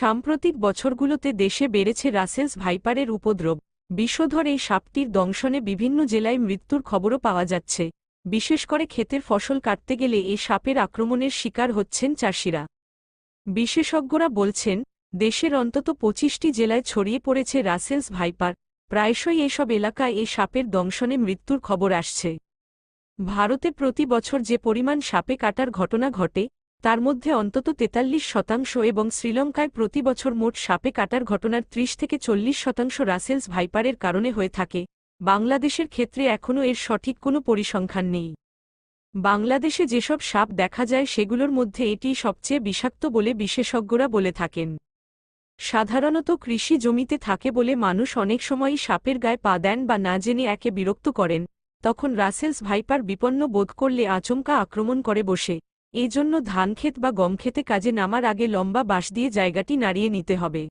সাম্প্রতিক বছরগুলোতে দেশে বেড়েছে রাসেলস ভাইপারের উপদ্রব। বিষধর এই সাপটির দংশনে বিভিন্ন জেলায় মৃত্যুর খবরও পাওয়া যাচ্ছে। বিশেষ করে ক্ষেতের ফসল কাটতে গেলে এই সাপের আক্রমণের শিকার হচ্ছেন চাষিরা। বিশেষজ্ঞরা বলছেন, দেশের অন্তত পঁচিশটি জেলায় ছড়িয়ে পড়েছে রাসেলস ভাইপার। প্রায়শই এসব এলাকায় এই সাপের দংশনে মৃত্যুর খবর আসছে। ভারতে প্রতি বছর যে পরিমাণ সাপে কাটার ঘটনা ঘটে তার মধ্যে অন্তত তেতাল্লিশ শতাংশ এবং শ্রীলঙ্কায় প্রতি বছর মোট সাপে কাটার ঘটনার ত্রিশ থেকে চল্লিশ শতাংশ রাসেলস ভাইপারের কারণে হয়ে থাকে। বাংলাদেশের ক্ষেত্রে এখনও এর সঠিক কোনো পরিসংখ্যান নেই। বাংলাদেশে যেসব সাপ দেখা যায় সেগুলোর মধ্যে এটি সবচেয়ে বিষাক্ত বলে বিশেষজ্ঞরা বলে থাকেন। সাধারণত কৃষি জমিতে থাকে বলে মানুষ অনেক সময়ই সাপের গায়ে পা দেন বা না জেনে একে বিরক্ত করেন, তখন রাসেলস ভাইপার বিপন্ন বোধ করলে আচমকা আক্রমণ করে বসে। এই জন্য ধানক্ষেত বা গমক্ষেতে কাজে নামার আগে লম্বা বাঁশ দিয়ে জায়গাটি নাড়িয়ে নিতে হবে।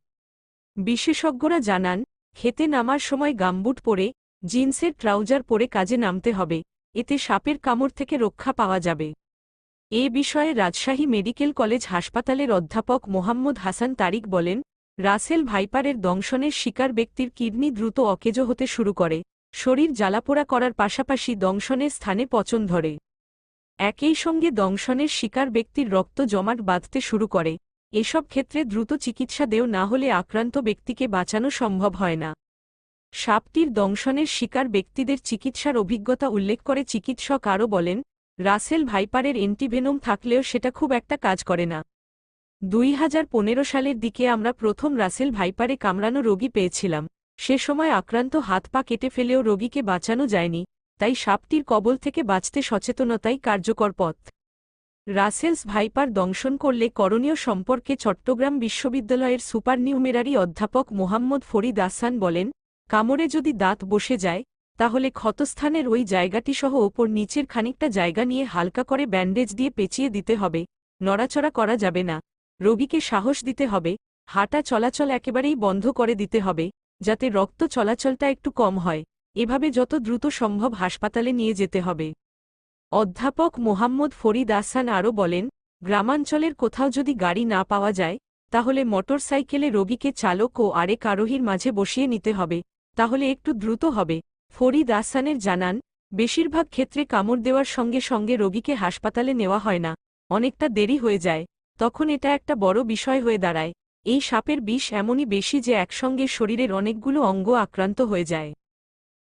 বিশেষজ্ঞরা জানান খেতে নামার সময় গামবুট পরে, জিন্সের ট্রাউজার পরে কাজে নামতে হবে, এতে সাপের কামড় থেকে রক্ষা পাওয়া যাবে। এ বিষয়ে রাজশাহী মেডিকেল কলেজ হাসপাতালের অধ্যাপক মোহাম্মদ হাসান তারিক বলেন, রাসেল ভাইপারের দংশনের শিকার ব্যক্তির কিডনি দ্রুত অকেজো হতে শুরু করে, শরীর জ্বালাপোড়া করার পাশাপাশি দংশনের স্থানে পচন ধরে। একই সঙ্গে দংশনের শিকার ব্যক্তির রক্ত জমাট বাঁধতে শুরু করে। এসব ক্ষেত্রে দ্রুত চিকিৎসা দেও না হলে আক্রান্ত ব্যক্তিকে বাঁচানো সম্ভব হয় না। সাপটির দংশনের শিকার ব্যক্তিদের চিকিৎসার অভিজ্ঞতা উল্লেখ করে চিকিৎসক আরও বলেন, রাসেল ভাইপারের এন্টিভেনম থাকলেও সেটা খুব একটা কাজ করে না। দুই হাজার পনেরো সালের দিকে আমরা প্রথম রাসেল ভাইপারে কামড়ানো রোগী পেয়েছিলাম। সে সময় আক্রান্ত হাত পা কেটে ফেলেও রোগীকে বাঁচানো যায়নি। তাই সাপটির কবল থেকে বাঁচতে সচেতনতাই কার্যকর পথ। রাসেলস ভাইপার দংশন করলে করণীয় সম্পর্কে চট্টগ্রাম বিশ্ববিদ্যালয়ের সুপারনিউমেরারি অধ্যাপক মোহাম্মদ ফরিদ আসান বলেন, কামড়ে যদি দাঁত বসে যায়, তাহলে ক্ষতস্থানের ওই জায়গাটি সহ ওপর নিচের খানিকটা জায়গা নিয়ে হালকা করে ব্যান্ডেজ দিয়ে পেঁচিয়ে দিতে হবে, নড়াচড়া করা যাবে না। রোগীকে সাহস দিতে হবে, হাঁটা চলাচল একেবারেই বন্ধ করে দিতে হবে, যাতে রক্ত চলাচলটা একটু কম হয়। এভাবে যত দ্রুত সম্ভব হাসপাতালে নিয়ে যেতে হবে। অধ্যাপক মোহাম্মদ ফরিদ আসান আরও বলেন, গ্রামাঞ্চলের কোথাও যদি গাড়ি না পাওয়া যায়, তাহলে মোটরসাইকেলে রোগীকে চালক ও আরেক আরোহীর মাঝে বসিয়ে নিতে হবে, তাহলে একটু দ্রুত হবে। ফরিদ আসানের জানান, বেশিরভাগ ক্ষেত্রে কামড় দেওয়ার সঙ্গে সঙ্গে রোগীকে হাসপাতালে নেওয়া হয় না, অনেকটা দেরি হয়ে যায়, তখন এটা একটা বড় বিষয় হয়ে দাঁড়ায়। এই সাপের বিষ এমনই বেশি যে একসঙ্গে শরীরের অনেকগুলো অঙ্গ আক্রান্ত হয়ে যায়।